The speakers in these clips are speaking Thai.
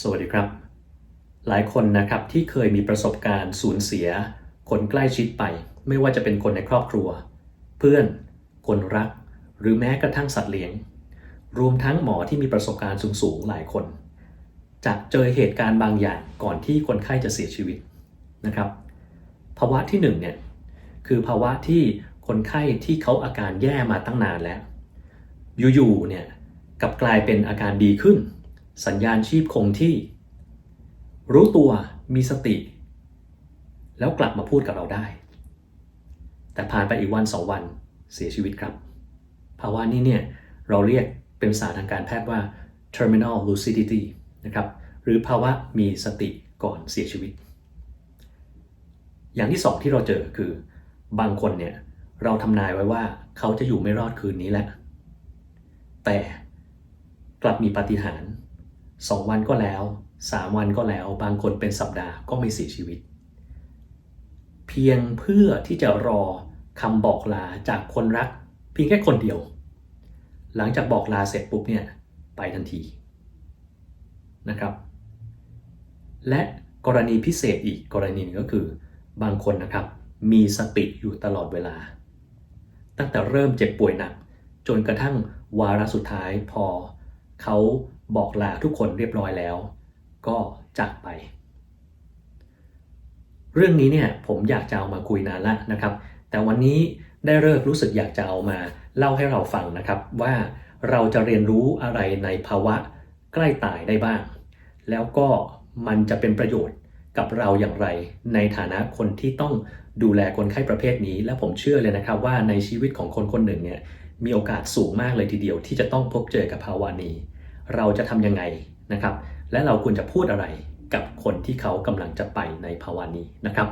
สวัสดีครับ หลายคนนะครับที่เคยมีประสบการณ์สูญเสีย คนใกล้ชิดไป ไม่ว่าจะเป็นคนในครอบครัว เพื่อน คนรัก หรือแม้กระทั่งสัตว์เลี้ยง รวมทั้งหมอที่มีประสบการณ์สูงๆหลายคน จะเจอเหตุการณ์บางอย่างก่อนที่คนไข้จะเสียชีวิตนะครับ ภาวะที่หนึ่งเนี่ยคือภาวะที่คนไข้ที่เขาอาการแย่มาตั้งนานแล้ว อยู่ๆเนี่ยกลับกลายเป็นอาการดีขึ้น สัญญาณชีพคงที่ รู้ตัวมีสติ แล้วกลับมาพูดกับเราได้ แต่ผ่านไปอีกวันสองวันเสียชีวิตครับ ภาวะนี้เนี่ยเราเรียกเป็นภาษาทางการแพทย์ว่า terminal lucidity นะครับ หรือภาวะมีสติก่อนเสียชีวิต อย่างที่สองที่เราเจอคือบางคนเนี่ยเราทำนายไว้ว่าเขาจะอยู่ไม่รอดคืนนี้แหละ แต่กลับมีปาฏิหาริย์ สองวันก็แล้วสามวันก็แล้ว บางคนเป็นสัปดาห์ก็ไม่เสียชีวิต เพียงเพื่อที่จะรอคำบอกลาจากคนรัก เพียงแค่คนเดียว หลังจากบอกลาเสร็จปุ๊บเนี่ยไปทันทีนะครับ และกรณีพิเศษอีกกรณีนึงก็คือบางคนนะครับมีสติอยู่ตลอดเวลา ตั้งแต่เริ่มเจ็บป่วยหนัก จนกระทั่งวาระสุดท้ายพอเขา บอกลาทุกคนเรียบร้อยแล้ว ก็จากไป เรื่องนี้เนี่ยผมอยากจะเอามาคุยนานละนะครับ แต่วันนี้ได้เลิกรู้สึกอยากจะเอามาเล่าให้เราฟังนะครับว่าเราจะเรียนรู้อะไรในภาวะใกล้ตายได้บ้าง แล้วก็มันจะเป็นประโยชน์กับเราอย่างไร ในฐานะคนที่ต้องดูแลคนไข้ประเภทนี้ และผมเชื่อเลยนะครับว่าในชีวิตของคนคนหนึ่งเนี่ยมีโอกาสสูงมากเลยทีเดียวที่จะต้องพบเจอกับภาวะนี้ เราจะทำยังไงนะครับ และเราควรจะพูดอะไรกับคนที่เขากำลังจะไปในภาวะนี้นะครับ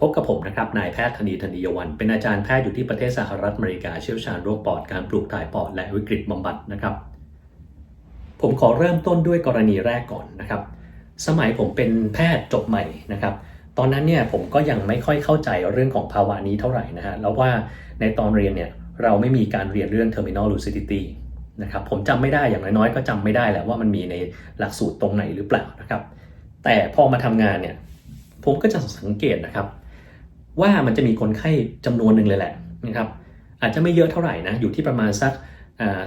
พบกับผมนะครับนายแพทย์ธนีธนียวัน เป็นอาจารย์แพทย์อยู่ที่ประเทศสหรัฐอเมริกาเชี่ยวชาญโรคปอดการปลูกถ่ายปอดและวิกฤตบำบัดนะครับ ผมขอเริ่มต้นด้วยกรณีแรกก่อนนะครับ สมัยผมเป็นแพทย์จบใหม่นะครับตอนนั้นเนี่ยผมก็ยังไม่ค่อยเข้าใจเรื่องของภาวะนี้เท่าไหร่นะฮะแล้วว่าในตอนเรียนเนี่ยเราไม่มีการเรียนเรื่อง terminal lucidity นะครับผมจำไม่ได้อย่างน้อยๆ ก็จำไม่ได้แหละว่ามันมีในหลักสูตรตรงไหนหรือเปล่านะครับ แต่พอมาทำงานเนี่ยผมก็จะสังเกตนะครับ ว่ามันจะมีคนไข้จำนวนหนึ่งเลยแหละนะครับอาจจะไม่เยอะเท่าไหร่นะอยู่ที่ประมาณสัก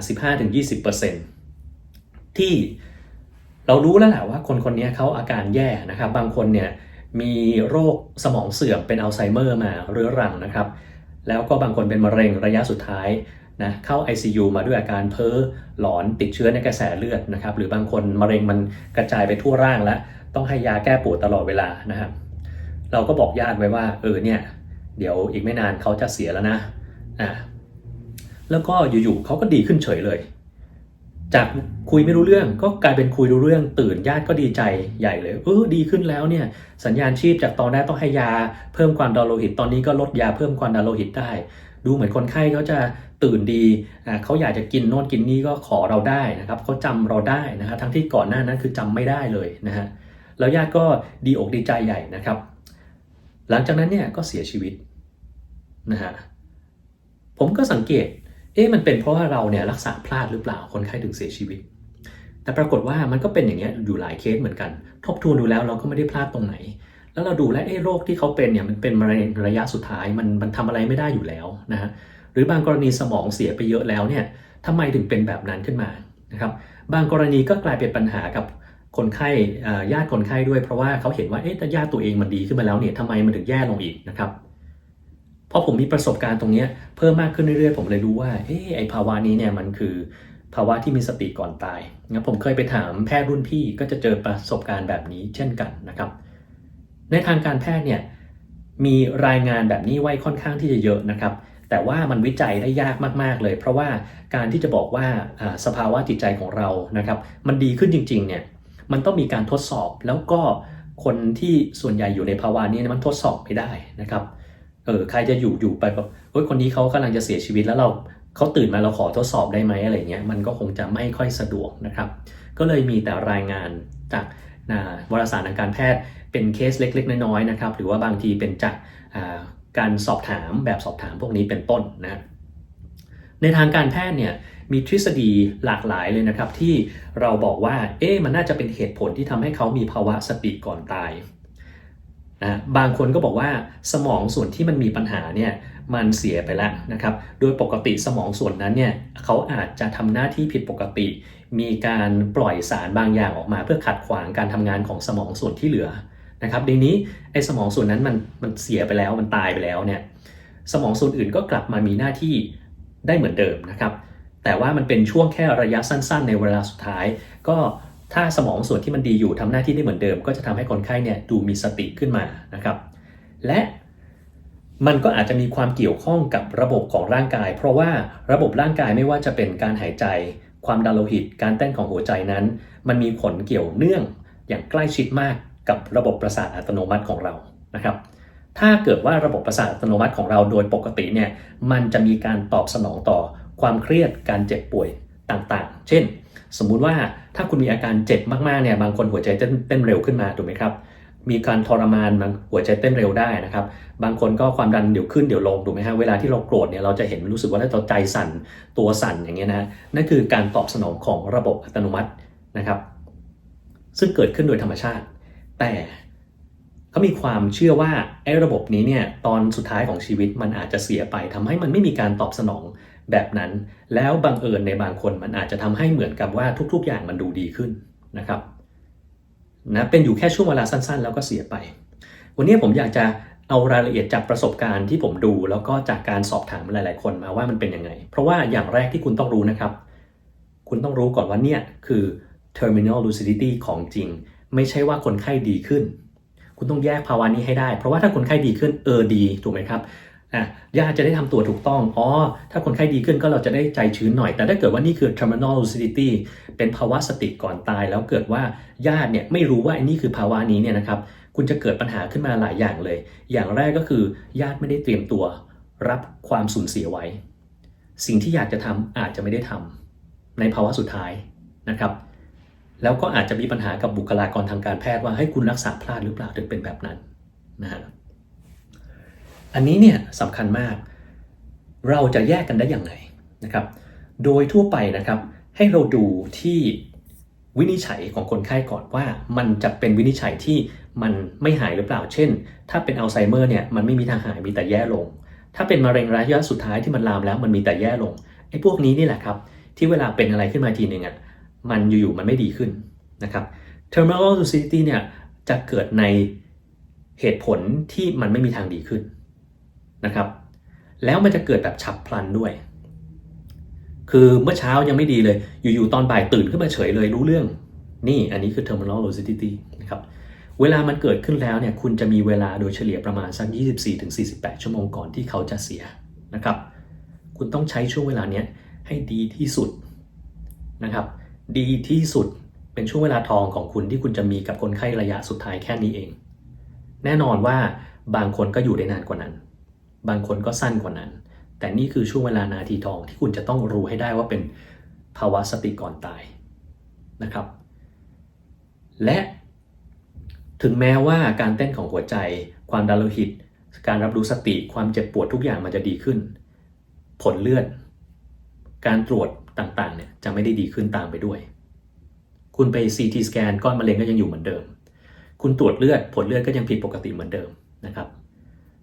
สิบห้าถึงยี่สิบเปอร์เซ็นที่เรารู้แล้วแหละว่าคนคนนี้เขาอาการแย่นะครับ บางคนเนี่ยมีโรคสมองเสื่อมเป็นอัลไซเมอร์มาเรื้อรังนะครับ แล้วก็บางคนเป็นมะเร็งระยะสุดท้าย นะเข้า ICU มาด้วยอาการเพ้อหลอนติดเชื้อในกระแสเลือดนะครับหรือบางคนมะเร็งมันกระจายไปทั่วร่างแล้ว ต้องให้ยาแก้ปวดตลอดเวลานะครับเราก็บอกญาติไว้ว่าเออเนี่ยเดี๋ยวอีกไม่นานเขาจะเสียแล้วนะอะแล้วก็อยู่ๆเขาก็ดีขึ้นเฉยเลย จากคุยไม่รู้เรื่องก็กลายเป็นคุยรู้เรื่องตื่นญาติก็ดีใจใหญ่เลยเออดีขึ้นแล้วเนี่ยสัญญาณชีพจากตอนแรกต้องให้ยาเพิ่มความดันโลหิตตอนนี้ก็ลดยาเพิ่มความดันโลหิตได้ ดูเหมือนคนไข้เขาจะตื่นดีเขาอยากจะกินโน่นกินนี่ก็ขอเราได้นะครับเขาจำเราได้นะฮะทั้งที่ก่อนหน้านั้นคือจำไม่ได้เลยนะฮะแล้วญาติก็ดีอกดีใจใหญ่นะครับ หลังจากนั้นเนี่ยก็เสียชีวิตนะฮะผมก็สังเกตเอ๊ะมันเป็นเพราะว่าเราเนี่ยรักษาพลาดหรือเปล่าคนไข้ถึงเสียชีวิต แต่ปรากฏว่ามันก็เป็นอย่างเงี้ยอยู่หลายเคสเหมือนกัน ทบทวนดูแล้วเราก็ไม่ได้พลาดตรงไหน แล้วเราดูแล้วเอ๊ะโรคที่เขาเป็นเนี่ยมันเป็นมะเร็งระยะสุดท้ายมันมันทำอะไรไม่ได้อยู่แล้วนะฮะหรือบางกรณีสมองเสียไปเยอะแล้วเนี่ยทำไมถึงเป็นแบบนั้นขึ้นมานะครับบางกรณีก็กลายเป็นปัญหากับคนไข้ญาติคนไข้ด้วยเพราะว่าเขาเห็นว่าเอ๊ะแต่ญาติตัวเองมันดีขึ้นมาแล้วเนี่ยทำไมมันถึงแย่ลงอีกนะครับพอผมมีประสบการณ์ตรงนี้เพิ่มมากขึ้นเรื่อยๆ ผมเลยรู้ว่าเอ๊ะไอภาวะนี้เนี่ยมันคือภาวะที่มีสติก่อนตายนะผมเคยไปถามแพทย์รุ่นพี่ก็จะเจอประสบการณ์แบบนี้เช่นกันนะครับ ในทางการแพทย์เนี่ยมีรายงานแบบนี้ไว้ค่อนข้างที่จะเยอะนะครับ แต่ว่ามันวิจัยได้ยากมาก ๆ เลย เพราะว่าการที่จะบอกว่าสภาวะจิตใจของเรานะครับ มันดีขึ้นจริง ๆ เนี่ยมันต้องมีการทดสอบแล้วก็คนที่ส่วนใหญ่อยู่ในภาวะนี้มันทดสอบไม่ได้นะครับเออใครจะอยู่อยู่ไปแบบเฮ้ยคนนี้เขากำลังจะเสียชีวิตแล้วเราเขาตื่นมาเราขอทดสอบได้ไหมอะไรเงี้ยมันก็คงจะไม่ค่อยสะดวกนะครับ ก็เลยมีแต่รายงานจากาวารสารทางการแพทย์ เป็นเคสเล็ก ๆ น้อยๆนะครับหรือว่าบางทีเป็นจากการสอบถามแบบสอบถามพวกนี้เป็นต้นนะในทางการแพทย์เนี่ยมีทฤษฎีหลากหลายเลยนะครับ ที่เราบอกว่าเอ๊ะมันน่าจะเป็นเหตุผลที่ทำให้เขามีภาวะสติก่อนตายนะบางคนก็บอกว่าสมองส่วนที่มันมีปัญหาเนี่ยมันเสียไปแล้วนะครับ โดยปกติสมองส่วนนั้นเนี่ยเขาอาจจะทำหน้าที่ผิดปกติ มีการปล่อยสารบางอย่างออกมาเพื่อขัดขวางการทำงานของสมองส่วนที่เหลือ นะครับในนี้ไอ้สมองส่วนนั้นมันมันเสียไปแล้วมันตายไปแล้วเนี่ยสมองส่วนอื่นก็กลับมามีหน้าที่ได้เหมือนเดิมนะครับ แต่ว่ามันเป็นช่วงแค่ระยะสั้น ๆ ในเวลาสุดท้าย ก็ถ้าสมองส่วนที่มันดีอยู่ทำหน้าที่ได้เหมือนเดิม ก็จะทำให้คนไข้เนี่ยดูมีสติขึ้นมานะครับ และมันก็อาจจะมีความเกี่ยวข้องกับระบบของร่างกาย เพราะว่าระบบร่างกายไม่ว่าจะเป็นการหายใจ ความดันโลหิต การเต้นของหัวใจนั้น มันมีผลเกี่ยวเนื่องอย่างใกล้ชิดมาก กับระบบประสาทอัตโนมัติของเรานะครับ ถ้าเกิดว่าระบบประสาทอัตโนมัติของเราโดยปกติเนี่ยมันจะมีการตอบสนองต่อความเครียดการเจ็บป่วยต่างๆ เช่น สมมุติว่าถ้าคุณมีอาการเจ็บมากๆเนี่ยบางคนหัวใจเต้นเต้นเร็วขึ้นมาถูกไหมครับมีการทรมานบางหัวใจเต้นเร็วได้นะครับ บางคนก็ความดันเดี๋ยวขึ้นเดี๋ยวลงถูกไหมฮะเวลาที่เราโกรธเนี่ยเราจะเห็นรู้สึกว่าเราใจสั่นตัวสั่นอย่างเงี้ยนะนั่นคือการตอบสนองของระบบอัตโนมัตินะครับ ซึ่งเกิดขึ้นโดยธรรมชาติ แต่เขามีความเชื่อว่าไอ้ระบบนี้เนี่ยตอนสุดท้ายของชีวิตมันอาจจะเสียไปทำให้มันไม่มีการตอบสนองแบบนั้น แล้วบังเอิญในบางคนมันอาจจะทำให้เหมือนกับว่าทุก ๆ อย่างมันดูดีขึ้นนะครับนะเป็นอยู่แค่ช่วงเวลาสั้น ๆ แล้วก็เสียไป วันนี้ผมอยากจะเอารายละเอียดจากประสบการณ์ที่ผมดู แล้วก็จากการสอบถามหลาย ๆ คนมาว่ามันเป็นยังไง เพราะว่าอย่างแรกที่คุณต้องรู้นะครับ คุณต้องรู้ก่อนว่าเนี่ยคือ terminal lucidity ของจริง ไม่ใช่ว่าคนไข้ดีขึ้น คุณต้องแยกภาวะนี้ให้ได้ เพราะว่าถ้าคนไข้ดีขึ้นเออดีถูกไหมครับอะญาติจะได้ทำตัวถูกต้อง อ๋อ ถ้าคนไข้ดีขึ้นก็เราจะได้ใจชื้นหน่อย แต่ถ้าเกิดว่านี่คือ terminal lucidity เป็นภาวะสติก่อนตาย แล้วเกิดว่าญาติเนี่ยไม่รู้ว่าอันนี้คือภาวะนี้เนี่ยนะครับ คุณจะเกิดปัญหาขึ้นมาหลายอย่างเลย อย่างแรกก็คือญาติไม่ได้เตรียมตัว รับความสูญเสียไว้ สิ่งที่อยากจะทำอาจจะไม่ได้ทำในภาวะสุดท้ายนะครับ แล้วก็อาจจะมีปัญหากับบุคลากรทางการแพทย์ว่าให้คุณรักษาพลาดหรือเปล่าถึงเป็นแบบนั้นนะฮะอันนี้เนี่ยสำคัญมาก เราจะแยกกันได้อย่างไรนะครับ โดยทั่วไปนะครับให้เราดูที่วินิจฉัยของคนไข้ก่อนว่ามันจะเป็นวินิจฉัยที่มันไม่หายหรือเปล่า เช่น ถ้าเป็นอัลไซเมอร์เนี่ยมันไม่มีทางหายมีแต่แย่ลง ถ้าเป็นมะเร็งระยะสุดท้ายที่มันลามแล้วมันมีแต่แย่ลงไอ้พวกนี้นี่แหละครับที่เวลาเป็นอะไรขึ้นมาทีหนึ่งอะ มันอยู่ๆมันไม่ดีขึ้นนะครับ terminal lucidity เนี่ยจะเกิดในเหตุผลที่มันไม่มีทางดีขึ้นนะครับ แล้วมันจะเกิดแบบฉับพลันด้วย คือเมื่อเช้ายังไม่ดีเลย อยู่ๆตอนบ่ายตื่นขึ้นมาเฉยเลยรู้เรื่อง นี่อันนี้คือ terminal lucidity นะครับเวลามันเกิดขึ้นแล้วเนี่ยคุณจะมีเวลาโดยเฉลี่ยประมาณสัก 24-48 ชั่วโมงก่อนที่เขาจะเสียนะครับ คุณต้องใช้ช่วงเวลาเนี้ยให้ดีที่สุดนะครับ ดีที่สุดเป็นช่วงเวลาทองของคุณที่คุณจะมีกับคนไข้ระยะสุดท้ายแค่นี้เอง แน่นอนว่าบางคนก็อยู่ได้นานกว่านั้น บางคนก็สั้นกว่านั้น แต่นี่คือช่วงเวลานาทีทองที่คุณจะต้องรู้ให้ได้ว่าเป็นภาวะสติก่อนตายนะครับ และถึงแม้ว่าการเต้นของหัวใจ ความดันโลหิต การรับรู้สติ ความเจ็บปวดทุกอย่างมันจะดีขึ้น ผลเลือด การตรวจ ต่างๆเนี่ยจะไม่ได้ดีขึ้นตามไปด้วย คุณไป CT สแกนก้อนมะเร็งก็ยังอยู่เหมือนเดิม คุณตรวจเลือดผลเลือดก็ยังผิดปกติเหมือนเดิมนะครับ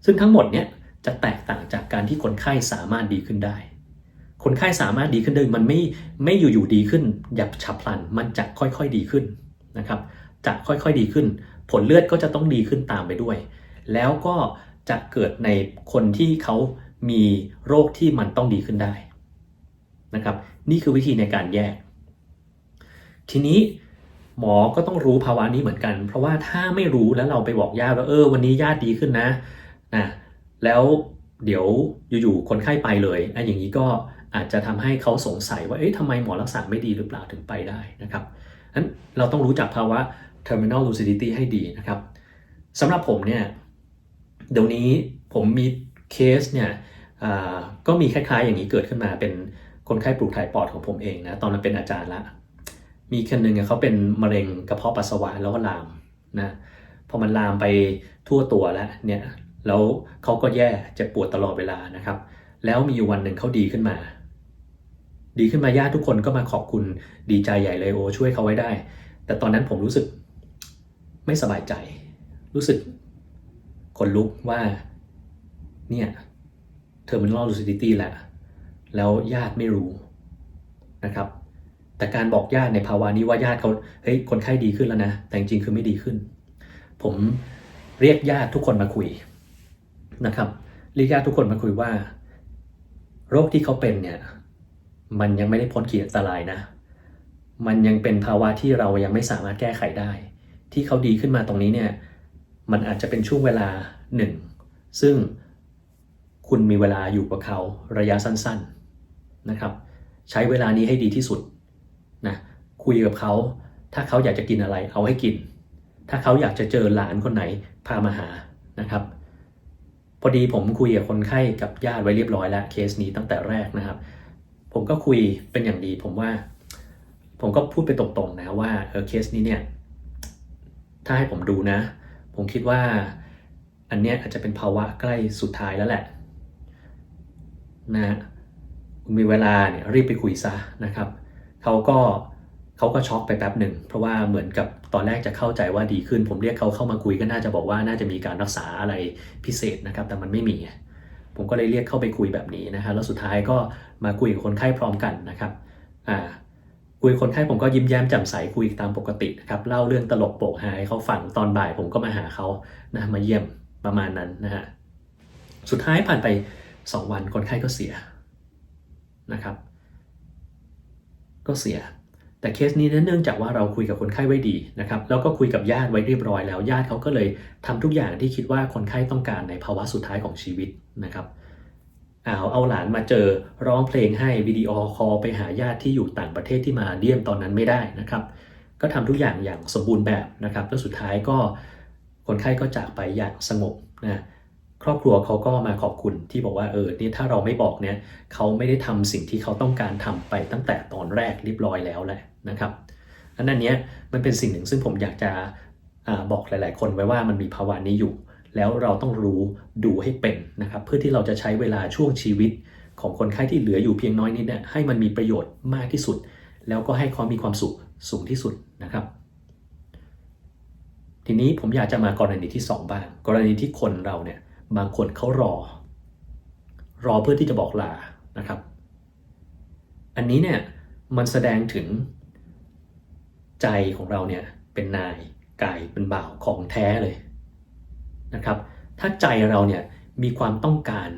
ซึ่งทั้งหมดเนี่ยจะแตกต่างจากการที่คนไข้สามารถดีขึ้นได้ คนไข้สามารถดีขึ้นได้มันไม่ไม่อยู่ๆดีขึ้นหยับฉับพลันมันจะค่อยๆดีขึ้นนะครับจะค่อยๆดีขึ้น ผลเลือดก็จะต้องดีขึ้นตามไปด้วย แล้วก็จะเกิดในคนที่เขามีโรคที่มันต้องดีขึ้นได้ นะครับ นี่คือวิธีในการแยก ทีนี้หมอก็ต้องรู้ภาวะนี้เหมือนกัน เพราะว่าถ้าไม่รู้แล้วเราไปบอกญาติว่าเออวันนี้ญาติดีขึ้นนะนะแล้วเดี๋ยวอยู่ๆคนไข้ไปเลยอันอย่างนี้ก็อาจจะทำให้เขาสงสัยว่าเอ๊ะทำไมหมอรักษาไม่ดีหรือเปล่าถึงไปได้นะครับนั้นเราต้องรู้จักภาวะ terminal lucidity ให้ดีนะครับสำหรับผมเนี่ยเดี๋ยวนี้ผมมีเคสเนี่ยก็มีคล้ายๆอย่างนี้เกิดขึ้นมาเป็น คนไข้ปลูกถ่ายปอดของผมเองนะตอนนั้นเป็นอาจารย์ละ มีคนหนึ่งเขาเป็นมะเร็งกระเพาะปัสสาวะแล้วก็ลามนะพอมันลามไปทั่วตัวแล้วเนี่ยแล้วเขาก็แย่เจ็บปวดตลอดเวลานะครับ แล้วมีวันหนึ่งเขาดีขึ้นมา ดีขึ้นมาญาติทุกคนก็มาขอบคุณดีใจใหญ่เลยโอช่วยเขาไว้ได้ แต่ตอนนั้นผมรู้สึกไม่สบายใจ รู้สึกขนลุกว่าเนี่ยเทอร์มินอลลูซิตี้แหละ แล้วญาติไม่รู้นะครับ แต่การบอกญาติในภาวะนี้ว่าญาติเขาเฮ้ยคนไข้ดีขึ้นแล้วนะ แต่จริงๆคือไม่ดีขึ้น ผมเรียกญาติทุกคนมาคุยนะครับเรียกญาติทุกคนมาคุยว่า โรคที่เขาเป็นเนี่ยมันยังไม่ได้พ้นขีดอันตรายนะ มันยังเป็นภาวะที่เรายังไม่สามารถแก้ไขได้ ที่เขาดีขึ้นมาตรงนี้เนี่ยมันอาจจะเป็นช่วงเวลาหนึ่งซึ่งคุณมีเวลาอยู่กับเขาระยะสั้น ๆ นะครับ ใช้เวลานี้ให้ดีที่สุดนะคุยกับเขา ถ้าเขาอยากจะกินอะไรเอาให้กิน ถ้าเขาอยากจะเจอหลานคนไหนพามาหานะครับ พอดีผมคุยกับคนไข้กับญาติไว้เรียบร้อยแล้วเคสนี้ตั้งแต่แรกนะครับ ผมก็คุยเป็นอย่างดีผมว่า ผมก็พูดไปตรงๆนะว่าเออเคสนี้เนี่ยถ้าให้ผมดูนะ ผมคิดว่าอันเนี้ยอาจจะเป็นภาวะใกล้สุดท้ายแล้วแหละ นะ คุณมีเวลาเนี่ยรีบไปคุยซะนะครับเขาก็เขาก็ช็อกไปแป๊บหนึ่งเพราะว่าเหมือนกับตอนแรกจะเข้าใจว่าดีขึ้น ผมเรียกเขาเข้ามาคุยก็น่าจะบอกว่าน่าจะมีการรักษาอะไรพิเศษนะครับ แต่มันไม่มี ผมก็เลยเรียกเข้าไปคุยแบบนี้นะครับแล้วสุดท้ายก็มาคุยกับคนไข้พร้อมกันนะครับอ่าคุยคนไข้ผมก็ยิ้มแย้มแจ่มใสคุยตามปกตินะครับเล่าเรื่องตลกโปกฮาให้เขาฟังตอนบ่ายผมก็มาหาเขานะมาเยี่ยมประมาณนั้นนะฮะสุดท้ายผ่านไป 2 วันคนไข้ก็เสีย นะครับ ก็เสีย แต่เคสนี้เนื่องจากว่าเราคุยกับคนไข้ไว้ดีนะครับ แล้วก็คุยกับญาติไว้เรียบร้อยแล้วญาติเขาก็เลยทำทุกอย่างที่คิดว่าคนไข้ต้องการในภาวะสุดท้ายของชีวิตนะครับเอาเอาหลานมาเจอร้องเพลงให้วิดีโอคอลไปหาญาติที่อยู่ต่างประเทศที่มาเยี่ยมตอนนั้นไม่ได้นะครับ ก็ทำทุกอย่างอย่างสมบูรณ์แบบนะครับแล้วสุดท้ายก็คนไข้ก็จากไปอย่างสงบนะ ครอบครัวเขาก็มาขอบคุณที่บอกว่าเออนี่ถ้าเราไม่บอกเนี่ยเขาไม่ได้ทำสิ่งที่เขาต้องการทำไปตั้งแต่ตอนแรกเรียบร้อยแล้วแหละนะครับอันนั้นเนี้ยมันเป็นสิ่งหนึ่งซึ่งผมอยากจะอบอกหลาย ๆ คนไว้ว่ามันมีภาวะนี้อยู่ แล้วเราต้องรู้ดูให้เป็นนะครับเพื่อที่เราจะใช้เวลาช่วงชีวิตของคนไข้ที่เหลืออยู่เพียงน้อยนิดเนี่ยให้มันมีประโยชน์มากที่สุด แล้วก็ให้เขามีความสุขสูงที่สุดนะครับ ทีนี้ผมอยากจะมากรณีที่ 2 บ้าง กรณีที่คนเราเนี่ย บางคนเขารอ รอเพื่อที่จะบอกลานะครับ อันนี้เนี่ยมันแสดงถึงใจของเราเนี่ยเป็นนายกายเป็นบ่าวของแท้เลยนะครับ ถ้าใจเราเนี่ยมีความต้องการ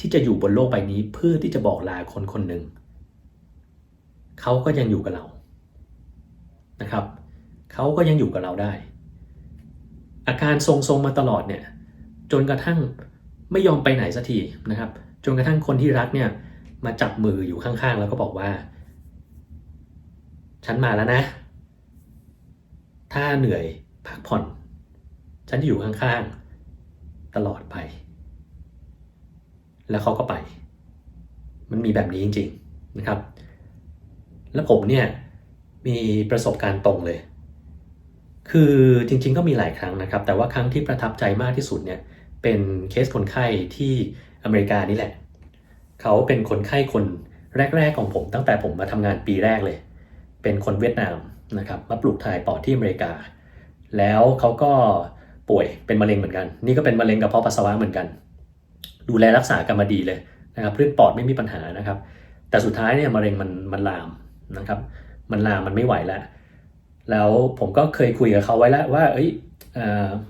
ที่จะอยู่บนโลกใบนี้เพื่อที่จะบอกลาคนคนหนึ่งเขาก็ยังอยู่กับเรานะครับเขาก็ยังอยู่กับเราได้ อาการทรงๆมาตลอดเนี่ย จนกระทั่งไม่ยอมไปไหนสักทีนะครับ จนกระทั่งคนที่รักเนี่ยมาจับมืออยู่ข้างๆ แล้วก็บอกว่า ฉันมาแล้วนะ ถ้าเหนื่อยพักผ่อน ฉันจะอยู่ข้างๆ ตลอดไป แล้วเขาก็ไป มันมีแบบนี้จริง ๆนะครับ แล้วผมเนี่ยมีประสบการณ์ตรงเลย คือจริงๆก็มีหลายครั้งนะครับ แต่ว่าครั้งที่ประทับใจมากที่สุดเนี่ย เป็นเคสคนไข้ที่อเมริกานี่แหละ เขาเป็นคนไข้คนแรก ๆ ของผมตั้งแต่ผมมาทำงานปีแรกเลย เป็นคนเวียดนามนะครับมาปลูกถ่ายปอดที่อเมริกา แล้วเขาก็ป่วยเป็นมะเร็งเหมือนกัน นี่ก็เป็นมะเร็งกระเพาะปัสสาวะเหมือนกัน ดูแลรักษากันมาดีเลยนะครับเรื่องปอดไม่มีปัญหานะครับ แต่สุดท้ายเนี่ยมะเร็งมันมันลามนะครับ มันลามมันไม่ไหวแล้วแล้วผมก็เคยคุยกับเขาไว้แล้วว่า เอ้ย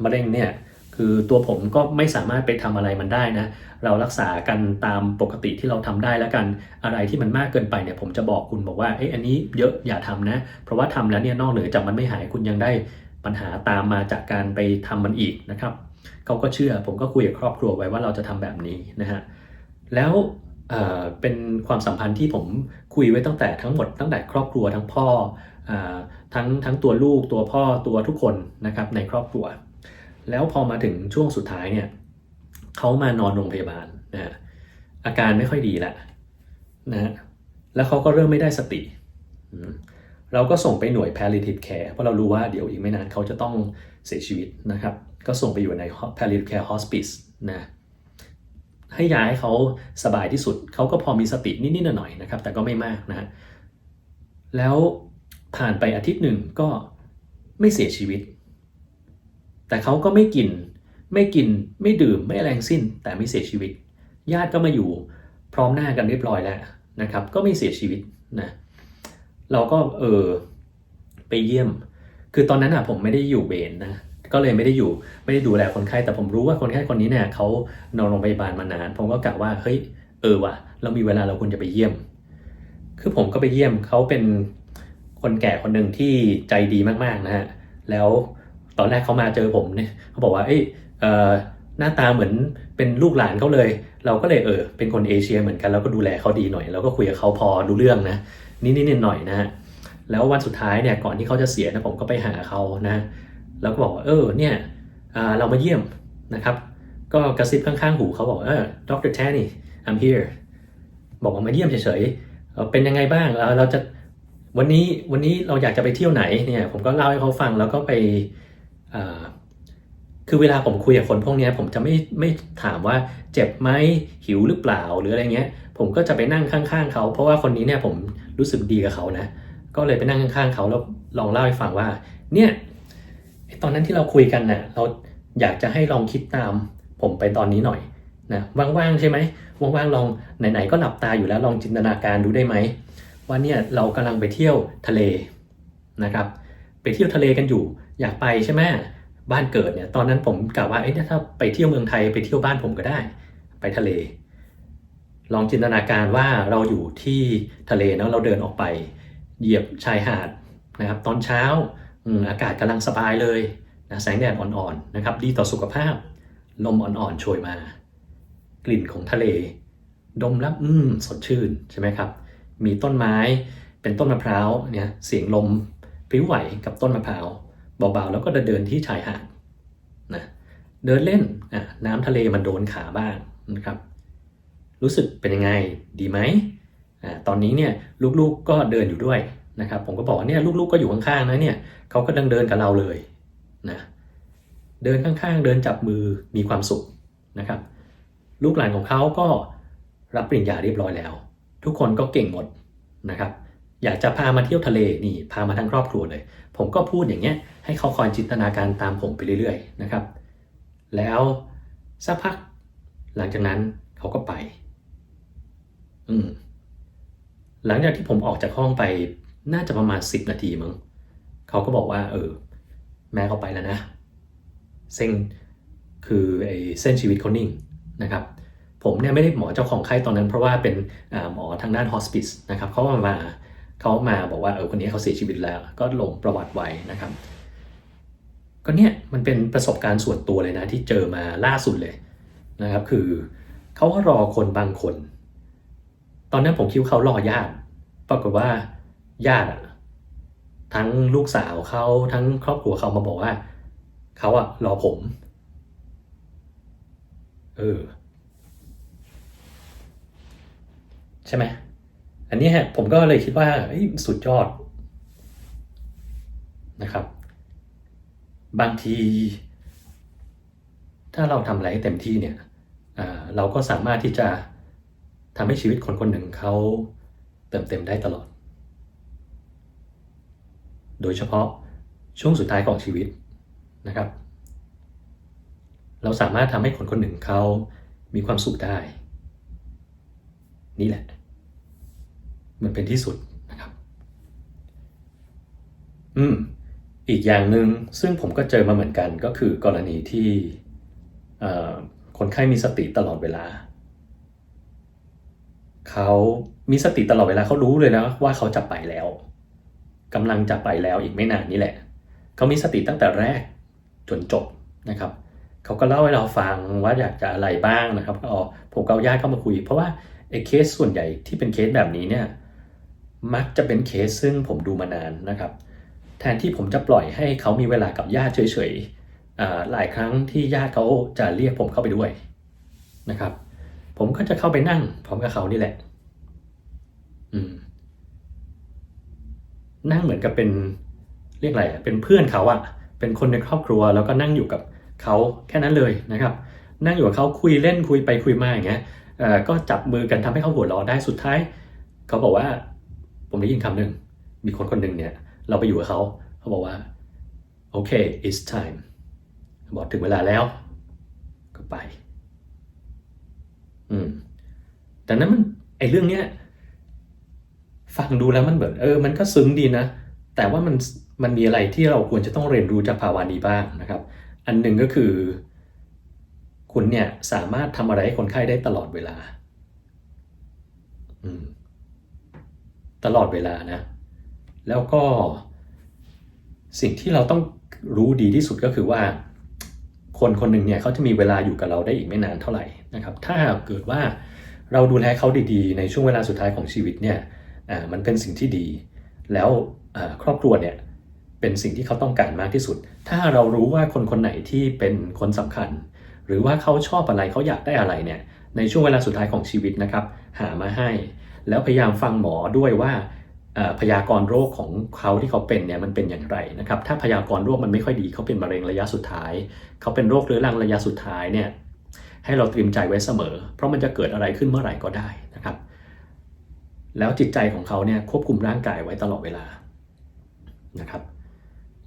มะเร็งเนี่ย คือตัวผมก็ไม่สามารถไปทำอะไรมันได้นะ เรารักษากันตามปกติที่เราทำได้แล้วกัน อะไรที่มันมากเกินไปเนี่ยผมจะบอกคุณบอกว่า เอ้ยอันนี้เยอะอย่าทำนะ เพราะว่าทำแล้วเนี่ยนอกเหนือจากมันไม่หายคุณยังได้ปัญหาตามมาจากการไปทำมันอีกนะครับ เขาก็เชื่อผมก็คุยกับครอบครัวไว้ว่าเราจะทำแบบนี้นะฮะ แล้วเป็นความสัมพันธ์ที่ผมคุยไว้ตั้งแต่ทั้งหมดตั้งแต่ครอบครัวทั้งพ่ออทั้งทั้งตัวลูกตัวพ่อตัวทุกคนนะครับในครอบครัว แล้วพอมาถึงช่วงสุดท้ายเนี่ยเขามานอนโรงพยาบาลนะฮะอาการไม่ค่อยดีละนะฮะแล้วเขาก็เริ่มไม่ได้สติ เราก็ส่งไปหน่วย palliative care เพราะเรารู้ว่าเดี๋ยวอีกไม่นานเขาจะต้องเสียชีวิตนะครับ ก็ส่งไปอยู่ใน palliative care hospice นะให้ยาให้เขาสบายที่สุด เขาก็พอมีสตินิดๆหน่อยๆนะครับ แต่ก็ไม่มากนะฮะแล้วผ่านไปอาทิตย์หนึ่งก็ไม่เสียชีวิต แต่เขาก็ไม่กิน ไม่กิน ไม่ดื่ม ไม่อะไรงสิ้น แต่ไม่เสียชีวิต ญาติก็มาอยู่พร้อมหน้ากันเรียบร้อยแล้วนะครับ ก็ไม่เสียชีวิตนะ เราก็เออไปเยี่ยม คือตอนนั้นอะผมไม่ได้อยู่เวรนะ ก็เลยไม่ได้อยู่ ไม่ได้ดูแลคนไข้ แต่ผมรู้ว่าคนไข้คนนี้เนี่ยเขานอนโรงพยาบาลมานาน ผมก็กะว่า เฮ้ย เออว่ะ เรามีเวลาเราควรจะไปเยี่ยม คือผมก็ไปเยี่ยมเขาเป็นคนแก่คนหนึ่งที่ใจดีมากๆนะฮะ แล้ว ตอนแรกเขามาเจอผมเนี่ยเขาบอกว่าเอ้ยเอหน้าตาเหมือนเป็นลูกหลานเขาเลย เราก็เลยเออเป็นคนเอเชียเหมือนกันเราก็ดูแลเขาดีหน่อยเราก็คุยกับเขาพอดูเรื่องนะนิดๆหน่อยๆนะฮะแล้ววันสุดท้ายเนี่ยก่อนที่เขาจะเสียนะผมก็ไปหาเขานะแล้วก็บอกว่าเออเนี่ยเรามาเยี่ยมนะครับก็กระซิบข้างๆหูเขาบอกเออดร Tanny I'm here บอกว่ามาเยี่ยมเฉยๆเป็นยังไงบ้างเอ่อเราจะวันนี้วันนี้เราอยากจะไปเที่ยวไหนเนี่ยผมก็เล่าให้เขาฟังแล้วก็ไป คือเวลาผมคุยกับคนพวกนี้ผมจะไม่ไม่ถามว่าเจ็บไหมหิวหรือเปล่าหรืออะไรเงี้ย ผมก็จะไปนั่งข้างๆเขา เพราะว่าคนนี้เนี่ยผมรู้สึกดีกับเขานะ ก็เลยไปนั่งข้างๆเขาแล้วลองเล่าให้ฟังว่า เนี่ยตอนนั้นที่เราคุยกันน่ะเราอยากจะให้ลองคิดตาม ผมไปตอนนี้หน่อยนะว่างๆใช่ไหมว่างๆลองไหนๆก็หลับตาอยู่แล้วลองจินตนาการดูได้ไหมว่าเนี่ยเรากำลังไปเที่ยวทะเลนะครับ ไปเที่ยวทะเลกันอยู่ อยากไปใช่ไหมบ้านเกิดเนี่ย ตอนนั้นผมกะว่าเอ้ยถ้าไปเที่ยวเมืองไทยไปเที่ยวบ้านผมก็ได้ ไปทะเล ลองจินตนาการว่าเราอยู่ที่ทะเลแล้วเราเดินออกไป เหยียบชายหาดนะครับ ตอนเช้าอืมอากาศกำลังสบายเลยนะแสงแดดอ่อนๆนะครับ ดีต่อสุขภาพ ลมอ่อนๆโชยมา กลิ่นของทะเล ดมแล้วอืมสดชื่นใช่ไหมครับ มีต้นไม้เป็นต้นมะพร้าวเนี่ยเสียงลมพลิ้วไหวกับต้นมะพร้าว เบาๆ แล้วก็เดินที่ชายหาดนะเดินเล่นน้ำทะเลมันโดนขาบ้างนะครับ รู้สึกเป็นยังไงดีไหมอตอนนี้เนี่ยลูกๆก็เดินอยู่ด้วยนะครับ ผมก็บอกว่าเนี่ยลูกๆก็อยู่ข้างๆนะเนี่ยเขาก็ดินเดินกับเราเลยนะเดินข้างๆ เดินจับมือมีความสุขนะครับ ลูกหลานของเขาก็รับปริญญาเรียบร้อยแล้ว ทุกคนก็เก่งหมดนะครับ อยากจะพามาเที่ยวทะเลนี่พามาทั้งครอบครัวเลย ผมก็พูดอย่างเงี้ยให้เขาคอยจินตนาการตามผมไปเรื่อยๆนะครับ แล้วสักพักหลังจากนั้นเขาก็ไป อืมหลังจากที่ผมออกจากห้องไปน่าจะประมาณสิบนาทีมั้งเขาก็บอกว่า เออ แม่เขาไปแล้วนะเส้นคือไอ้เส้นชีวิตเขานิ่งนะครับ ผมเนี่ยไม่ได้หมอเจ้าของไข้ตอนนั้น เพราะว่าเป็นหมอทางด้านฮอสปิสนะครับเขามามา เขามาบอกว่าเออคนนี้เขาเสียชีวิตแล้ว ก็ลงประวัติไว้นะครับ ก็เนี่ยมันเป็นประสบการณ์ส่วนตัวเลยนะที่เจอมาล่าสุดเลยนะครับ คือเขาก็รอคนบางคน ตอนนั้นผมคิดว่าเขารอญาติ ปรากฏว่าญาติอะทั้งลูกสาวเขาทั้งครอบครัวเขามาบอกว่าเขาอะรอผมเออใช่ไหม อันนี้ฮะผมก็เลยคิดว่าสุดยอดนะครับ บางที ถ้าเราทำอะไรให้เต็มที่เนี่ยเราก็สามารถที่จะทำให้ชีวิตคนคนหนึ่งเขาเติมเต็มได้ตลอด โดยเฉพาะช่วงสุดท้ายของชีวิตนะครับ เราสามารถทำให้คนคนหนึ่งเขามีความสุขได้ นี่แหละ มันเป็นที่สุดนะครับ อืม อีกอย่างหนึ่งซึ่งผมก็เจอมาเหมือนกันก็คือกรณีที่คนไข้มีสติตลอดเวลา เขามีสติตลอดเวลาเขารู้เลยนะว่าเขาจะไปแล้วกำลังจะไปแล้วอีกไม่นานนี่แหละ เขามีสติตั้งแต่แรกจนจบนะครับ เขาก็เล่าให้เราฟังว่าอยากจะอะไรบ้างนะครับ ก็เอผมก็เอาญาติเข้ามาคุย เพราะว่าไอ้เคสส่วนใหญ่ที่เป็นเคสแบบนี้เนี่ย มักจะเป็นเคสซึ่งผมดูมานานนะครับ แทนที่ผมจะปล่อยให้เขามีเวลากับญาติเฉยๆหลายครั้งที่ญาติเขาจะเรียกผมเข้าไปด้วยนะครับ ผมก็จะเข้าไปนั่งพร้อมกับเขานี่แหละ อืม นั่งเหมือนกับเป็นเรียกอะไรเป็นเพื่อนเขาอะเป็นคนในครอบครัวแล้วก็นั่งอยู่กับเขาแค่นั้นเลยนะครับ นั่งอยู่กับเขาคุยเล่นคุยไปคุยมาอย่างเงี้ยก็จับมือกันทำให้เขาหัวเราะได้สุดท้าย เขาบอกว่า ผมได้ยินคำหนึ่งมีคนคนหนึ่งเนี่ย เราไปอยู่กับเขา เขาบอกว่าโอเค it's time บอกถึงเวลาแล้ว ก็ไป อืม แต่นั้นมันไอเรื่องเนี้ยฟังดูแล้วมันแบบเออ มันก็ซึ้งดีนะ แต่ว่ามันมันมีอะไรที่เราควรจะต้องเรียนรู้จากภาวะนี้บ้างนะครับ อันหนึ่งก็คือ คุณเนี่ยสามารถทำอะไรให้คนไข้ได้ตลอดเวลา อืม ตลอดเวลานะ แล้วก็สิ่งที่เราต้องรู้ดีที่สุดก็คือว่า คนคนหนึ่งเนี่ยเขาจะมีเวลาอยู่กับเราได้อีกไม่นานเท่าไหร่นะครับ ถ้าเกิดว่าเราดูแลเขาดีๆ ในช่วงเวลาสุดท้ายของชีวิตเนี่ยมันเป็นสิ่งที่ดี แล้วครอบครัวเนี่ยเป็นสิ่งที่เขาต้องการมากที่สุด ถ้าเรารู้ว่าคนคนไหนที่เป็นคนสำคัญ หรือว่าเขาชอบอะไรเขาอยากได้อะไรเนี่ยในช่วงเวลาสุดท้ายของชีวิตนะครับ หามาให้ แล้วพยายามฟังหมอด้วยว่าพยากรณ์โรคของเขาที่เขาเป็นเนี่ยมันเป็นอย่างไรนะครับ ถ้าพยากรณ์โรคมันไม่ค่อยดีเขาเป็นมะเร็งระยะสุดท้าย เขาเป็นโรคเรื้อรังระยะสุดท้ายเนี่ยให้เราเตรียมใจไว้เสมอ เพราะมันจะเกิดอะไรขึ้นเมื่อไหร่ก็ได้นะครับ แล้วจิตใจของเขาเนี่ยควบคุมร่างกายไว้ตลอดเวลานะครับ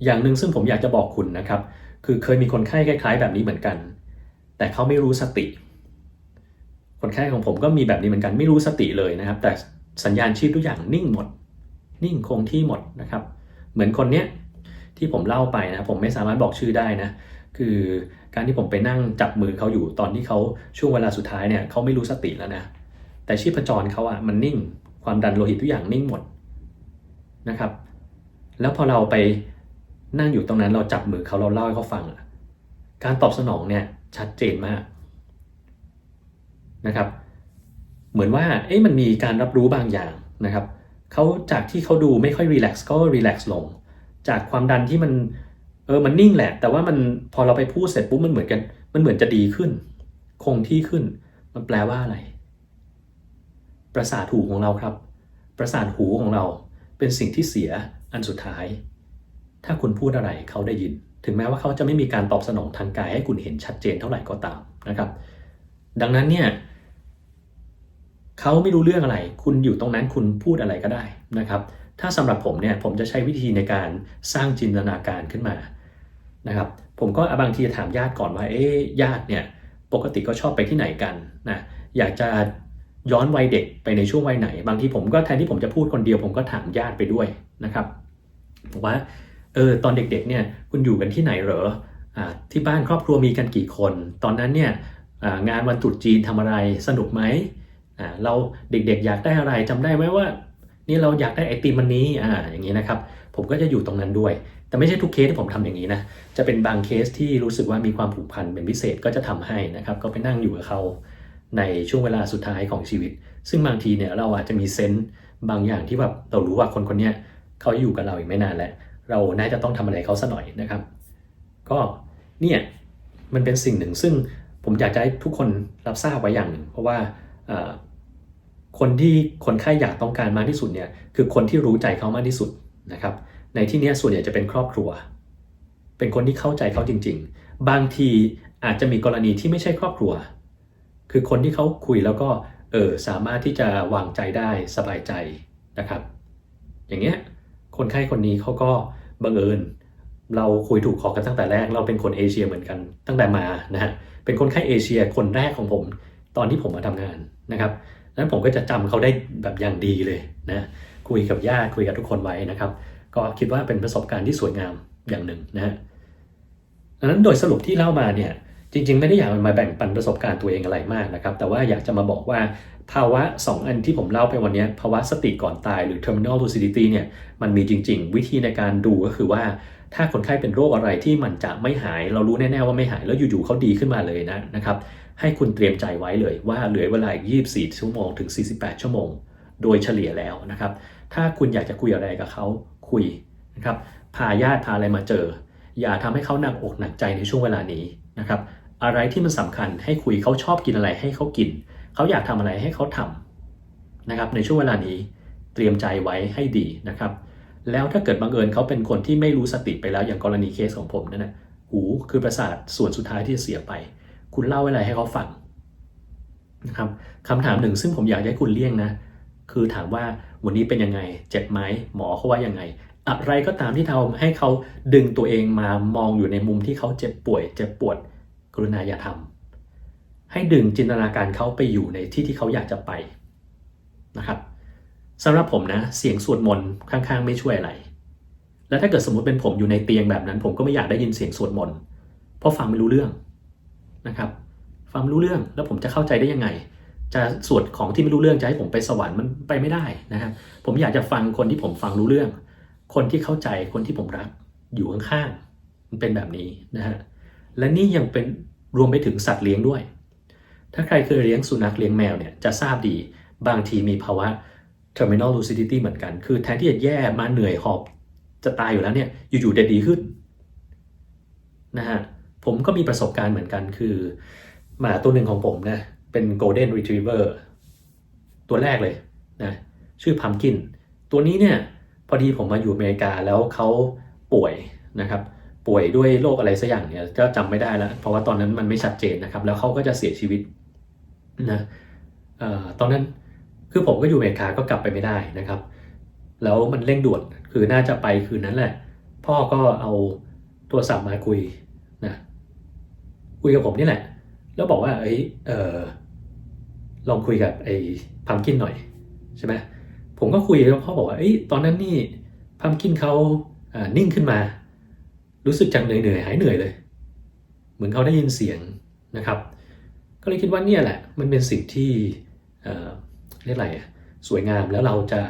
อย่างหนึ่งซึ่งผมอยากจะบอกคุณนะครับ คือเคยมีคนไข้คล้ายๆ แบบนี้เหมือนกัน แต่เขาไม่รู้สติ คนไข้ของผมก็มีแบบนี้เหมือนกันไม่รู้สติเลยนะครับ แต่สัญญาณชีพทุกอย่างนิ่งหมด นิ่งคงที่หมดนะครับ เหมือนคนเนี้ยที่ผมเล่าไปนะผมไม่สามารถบอกชื่อได้นะ คือการที่ผมไปนั่งจับมือเขาอยู่ตอนที่เขาช่วงเวลาสุดท้ายเนี่ยเขาไม่รู้สติแล้วนะ แต่ชีพจรเขาอะมันนิ่ง ความดันโลหิตทุกอย่างนิ่งหมดนะครับ แล้วพอเราไปนั่งอยู่ตรงนั้นเราจับมือเขาเราเล่าให้เขาฟัง การตอบสนองเนี่ยชัดเจนมาก นะครับ เหมือนว่าเอ๊ะมันมีการรับรู้บางอย่างนะครับเขาจากที่เขาดูไม่ค่อยรีแลกซ์ก็รีแลกซ์ลง จากความดันที่มันเออมันนิ่งแหละ แต่ว่ามันพอเราไปพูดเสร็จปุ๊บมันเหมือนกัน มันเหมือนจะดีขึ้น คงที่ขึ้น มันแปลว่าอะไร ประสาทหูของเราครับ ประสาทหูของเราเป็นสิ่งที่เสียอันสุดท้าย ถ้าคุณพูดอะไรเขาได้ยิน ถึงแม้ว่าเขาจะไม่มีการตอบสนองทางกายให้คุณเห็นชัดเจนเท่าไหร่ก็ตามนะครับ ดังนั้นเนี่ยเขาไม่รู้เรื่องอะไร คุณอยู่ตรงนั้นคุณพูดอะไรก็ได้นะครับ ถ้าสำหรับผมเนี่ยผมจะใช้วิธีในการสร้างจินตนาการขึ้นมานะครับผมก็บางทีจะถามญาติก่อนว่าเอ๊ญาติเนี่ยปกติก็ชอบไปที่ไหนกันนะอยากจะย้อนวัยเด็กไปในช่วงวัยไหน บางทีผมก็แทนที่ผมจะพูดคนเดียวผมก็ถามญาติไปด้วยนะครับบอกว่าเออตอนเด็กๆเนี่ยคุณอยู่กันที่ไหนเหรออ่าที่บ้านครอบครัวมีกันกี่คน ตอนนั้นเนี่ย งานวันตรุษจีนทำอะไรสนุกไหมเราเด็กๆ อยากได้อะไรจำได้ไหมว่า นี่เราอยากได้ไอติมวันนี้อ่าอย่างนี้นะครับ ผมก็จะอยู่ตรงนั้นด้วย แต่ไม่ใช่ทุกเคสที่ผมทำอย่างนี้นะจะเป็นบางเคสที่รู้สึกว่ามีความผูกพันเป็นพิเศษก็จะทำให้นะครับ ก็ไปนั่งอยู่กับเขาในช่วงเวลาสุดท้ายของชีวิต ซึ่งบางทีเนี่ยเราอาจจะมีเซนต์บางอย่างที่แบบเรารู้ว่าคนคนนี้เขาอยู่กับเราอีกไม่นานแล้ว เราน่าจะต้องทำอะไรเขาสัหน่อยนะครับ ก็เนี่ยมันเป็นสิ่งหนึ่งซึ่ง ผมอยากจะให้ทุกคนรับทราบไว้อย่างหนึ่งเพราะว่าคนที่คนไข้อยากต้องการมากที่สุดเนี่ยคือคนที่รู้ใจเขามากที่สุดนะครับ ในที่นี้ส่วนใหญ่จะเป็นครอบครัว เป็นคนที่เข้าใจเขาจริง ๆ บางทีอาจจะมีกรณีที่ไม่ใช่ครอบครัว คือคนที่เขาคุยแล้วก็เออสามารถที่จะวางใจได้สบายใจนะครับ อย่างเงี้ยคนไข้คนนี้เขาก็บังเอิญ เราคุยถูกคอกันตั้งแต่แรก เราเป็นคนเอเชียเหมือนกันตั้งแต่มานะฮะเป็นคนไข้เอเชียคนแรกของผมตอนที่ผมมาทำงานนะครับนั้นผมก็จะจำเขาได้แบบอย่างดีเลยนะคุยกับญาติคุยกับทุกคนไว้นะครับ ก็คิดว่าเป็นประสบการณ์ที่สวยงามอย่างหนึ่งนะฮะดังนั้นโดยสรุปที่เล่ามาเนี่ยจริง ๆ ไม่ได้อยากมาแบ่งปันประสบการณ์ตัวเองอะไรมากนะครับ แต่ว่าอยากจะมาบอกว่าภาวะ 2 อันที่ผมเล่าไปวันนี้ ภาวะสติก่อนตายหรือ terminal lucidity เนี่ยมันมีจริง ๆ วิธีในการดูก็คือว่า ถ้าคนไข้เป็นโรคอะไรที่มันจะไม่หาย เรารู้แน่ๆว่าไม่หายแล้วอยู่ๆเขาดีขึ้นมาเลยนะนะครับให้คุณเตรียมใจไว้เลยว่าเหลือเวลาอีก 24 ชั่วโมงถึง 48 ชั่วโมง โดยเฉลี่ยแล้วนะครับ ถ้าคุณอยากจะคุยอะไรกับเขาคุยนะครับพาญาติพาอะไรมาเจอ อย่าทำให้เขาหนักอกหนักใจในช่วงเวลานี้นะครับอะไรที่มันสำคัญให้คุยเขาชอบกินอะไรให้เขากิน เขาอยากทำอะไรให้เขาทำนะครับในช่วงเวลานี้เตรียมใจไว้ให้ดีนะครับ แล้วถ้าเกิดบังเอิญเขาเป็นคนที่ไม่รู้สติไปแล้วอย่างกรณีเคสของผมนั่นนะหูคือประสาทส่วนสุดท้ายที่เสียไป คุณเล่าอะไรให้เขาฟังนะครับคำถามหนึ่งซึ่งผมอยากให้คุณเลี่ยงนะ คือถามว่าวันนี้เป็นยังไง เจ็บไหมหมอเขาว่ายังไง อะไรก็ตามที่ทำให้เขาดึงตัวเองมามองอยู่ในมุมที่เขาเจ็บป่วย เจ็บปวด กรุณาอย่าทำให้ดึงจินตนาการเขาไปอยู่ในที่ที่เขาอยากจะไปนะครับ สำหรับผมนะ เสียงสวดมนต์ข้างๆ ไม่ช่วยอะไร แล้วถ้าเกิดสมมติเป็นผมอยู่ในเตียงแบบนั้น ผมก็ไม่อยากได้ยินเสียงสวดมนต์เพราะฟังไม่รู้เรื่องนะครับฟังไม่รู้เรื่องแล้วผมจะเข้าใจได้ยังไง จะสวดของที่ไม่รู้เรื่องจะให้ผมไปสวรรค์มันไปไม่ได้นะครับผมอยากจะฟังคนที่ผมฟังรู้เรื่อง คนที่เข้าใจคนที่ผมรักอยู่ข้างๆมันเป็นแบบนี้นะฮะและนี่ยังเป็นรวมไปถึงสัตว์เลี้ยงด้วย ถ้าใครเคยเลี้ยงสุนัขเลี้ยงแมวเนี่ยจะทราบดีบางทีมีภาวะ terminal lucidity เหมือนกัน คือแทนที่จะแย่มาเหนื่อยหอบจะตายอยู่แล้วเนี่ย อยู่ๆเด็ดดีขึ้นนะฮะ ผมก็มีประสบการณ์เหมือนกันคือ หมาตัวหนึ่งของผมนะ เป็น golden retriever ตัวแรกเลยนะชื่อพัมกิน ตัวนี้เนี่ย พอดีผมมาอยู่อเมริกาแล้วเขาป่วยนะครับ ป่วยด้วยโรคอะไรสักอย่างเนี่ยก็จำไม่ได้แล้ว เพราะว่าตอนนั้นมันไม่ชัดเจนนะครับ แล้วเขาก็จะเสียชีวิตนะออตอนนั้น คือผมก็อยู่อเมริกาก็กลับไปไม่ได้นะครับ แล้วมันเร่งด่วนคือน่าจะไปคืนนั้นแหละ พ่อก็เอาโทรศัพท์มาคุยนะคุยกับผมนี่แหละ แล้วบอกว่าเอ้ยเออลองคุยกับไอ้พัมกินหน่อยใช่ไหมผมก็คุยแล้วพ่อบอกว่าเอ้ยตอนนั้นนี่พัมกินเขาอ่านิ่งขึ้นมา รู้สึกจังเหนื่อยๆหายเหนื่อยเลย เหมือนเขาได้ยินเสียงนะครับ ก็เลยคิดว่าเนี่ยแหละ มันเป็นสิ่งที่ เรียกอะไรอะสวยงามแล้วเราจะ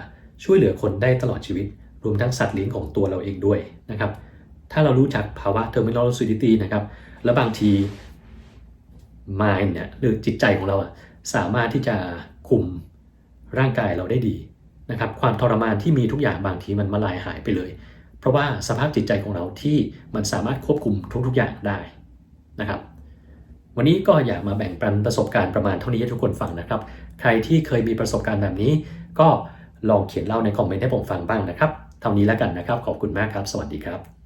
ช่วยเหลือคนได้ตลอดชีวิต รวมทั้งสัตว์เลี้ยงของตัวเราเองด้วยนะครับ ถ้าเรารู้จักภาวะ terminal lucidity นะครับ แล้วบางที mind เนี่ยหรือจิตใจของเราอะสามารถที่จะคุมร่างกายเราได้ดีนะครับ ความทรมานที่มีทุกอย่างบางทีมันมาลายหายไปเลย เพราะว่าสภาพจิตใจของเราที่มันสามารถควบคุมทุกๆอย่างได้นะครับ วันนี้ก็อยากมาแบ่งปันประสบการณ์ประมาณเท่านี้ให้ทุกคนฟังนะครับ ใครที่เคยมีประสบการณ์แบบนี้ ก็ลองเขียนเล่าในคอมเมนต์ให้ผมฟังบ้างนะครับเท่านี้แล้วกันนะครับ ขอบคุณมากครับ สวัสดีครับ